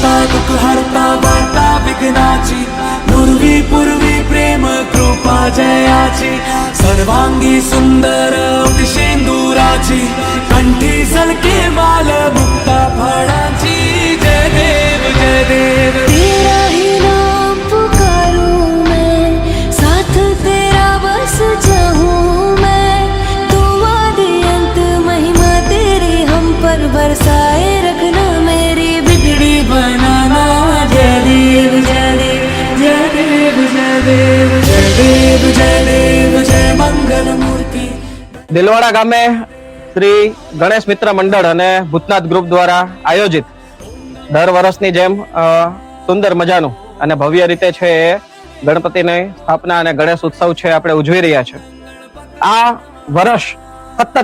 હરતા દુઃખ હરતા વાર્તા વિઘ્નાચી પૂર્વી પૂર્વી પ્રેમ કૃપા જયાચી સર્વાંગી સુંદર ઉદશેન્દુરાચી કંઠી સલકે માલ મુક્તા ફળાચી જય દેવ જય દેવ દિલવાડા ગામે શ્રી ગણેશ મિત્ર મંડળ અને ભૂતનાથ ગ્રુપ દ્વારા આયોજિત દર વર્ષની જેમ સુંદર મજાનું અને ભવ્ય રીતે છે એ ગણપતિની સ્થાપના અને ગણેશ ઉત્સવ છે આપણે ઉજવી રહ્યા છે. આ વર્ષ સતત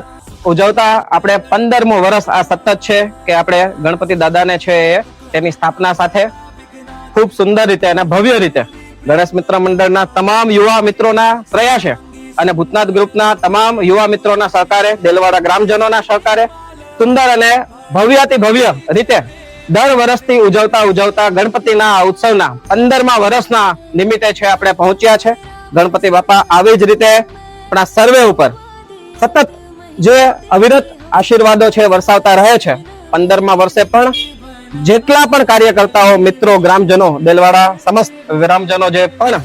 ઉજવતા આપણે પંદરમું વર્ષ આ સતત છે કે આપણે ગણપતિ દાદાને છે એ તેની સ્થાપના સાથે ખૂબ સુંદર રીતે અને ભવ્ય રીતે ગણેશ મિત્ર મંડળના તમામ યુવા મિત્રોના પ્રયાસે અને ભૂતનાથ ગ્રુપના તમામ યુવા મિત્રોના સહકારે, દેલવાડા ગ્રામજનોના સહકારે, સુંદર અને ભવ્યાતિ ભવ્ય રીતે દર વર્ષથી ઉજવતા ઉજવતા ગણપતિના ઉત્સવના પંદરમા વર્ષના નિમિત્તે છે આપણે પહોંચ્યા છે. ગણપતિ બાપા આવી જ રીતે આપણા સર્વે ઉપર સતત જે અવિરત આશીર્વાદો છે, વરસાવતા રહે છે. પંદરમા વર્ષે પણ જેટલા પણ કાર્યકર્તાઓ, મિત્રો, ગ્રામજનો, દેલવાડા, સમસ્ત ગ્રામજનો જે પણ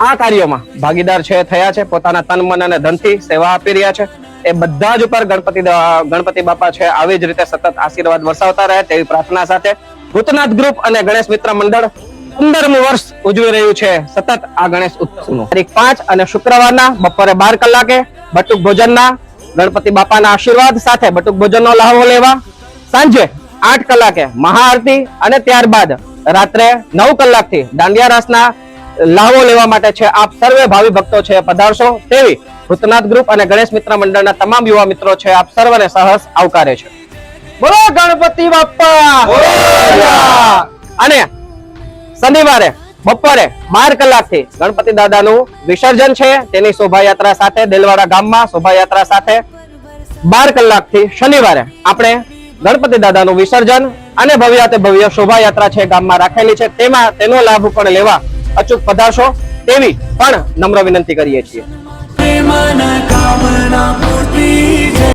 આ કાર્યોમાં ભાગીદાર છે, થયા છે, પોતાના તન, મન અને ધનથી સેવા આપી રહ્યા છે, એ બધા જ ઉપર ગણપતિ ગણપતિ બાપા છે, આવી જ રીતે સતત આશીર્વાદ વરસાવતા રહે તેવી પ્રાર્થના સાથે ભૂતનાથ ગ્રુપ અને ગણેશ મિત્ર મંડળ પંદરમું વર્ષ ઉજવી રહ્યું છે, સતત આ ગણેશ ઉત્સવનું. તારીખ પાંચ અને શુક્રવારના બપોરે બાર કલાકે બટુક ભોજનના ગણપતિ બાપાના આશીર્વાદ સાથે બટુક ભોજનનો લાહવો લેવા. સાંજે આઠ કલાકે મહાઆરતી અને ત્યારબાદ રાત્રે નવ કલાકથી દાંડિયા રાસના લાવો લેવા માટે છે. આપ સર્વે ભાવિ ભક્તો છે પધારશો. તેવી ભૂતનાથ ગ્રુપ અને ગણેશ મિત્ર મંડળના તમામ યુવા મિત્રો છે. આપ સર્વને સહસ આવકારે છે. બોલો ગણપતિ બાપા અને શનિવારે બપોરે બાર કલાકથી ગણપતિ દાદાનું વિસર્જન છે. તેની શોભાયાત્રા સાથે દેલવાડા ગામમાં શોભાયાત્રા સાથે બાર કલાકથી શનિવારે આપણે ગણપતિ દાદાનું વિસર્જન અને ભવ્યાતે ભવ્ય શોભાયાત્રા છે ગામમાં રાખેલી છે. તેમાં તેનો લાભ પણ લેવા અચૂક પધારશો તેવી પણ નમ્ર વિનંતી કરીએ છીએ.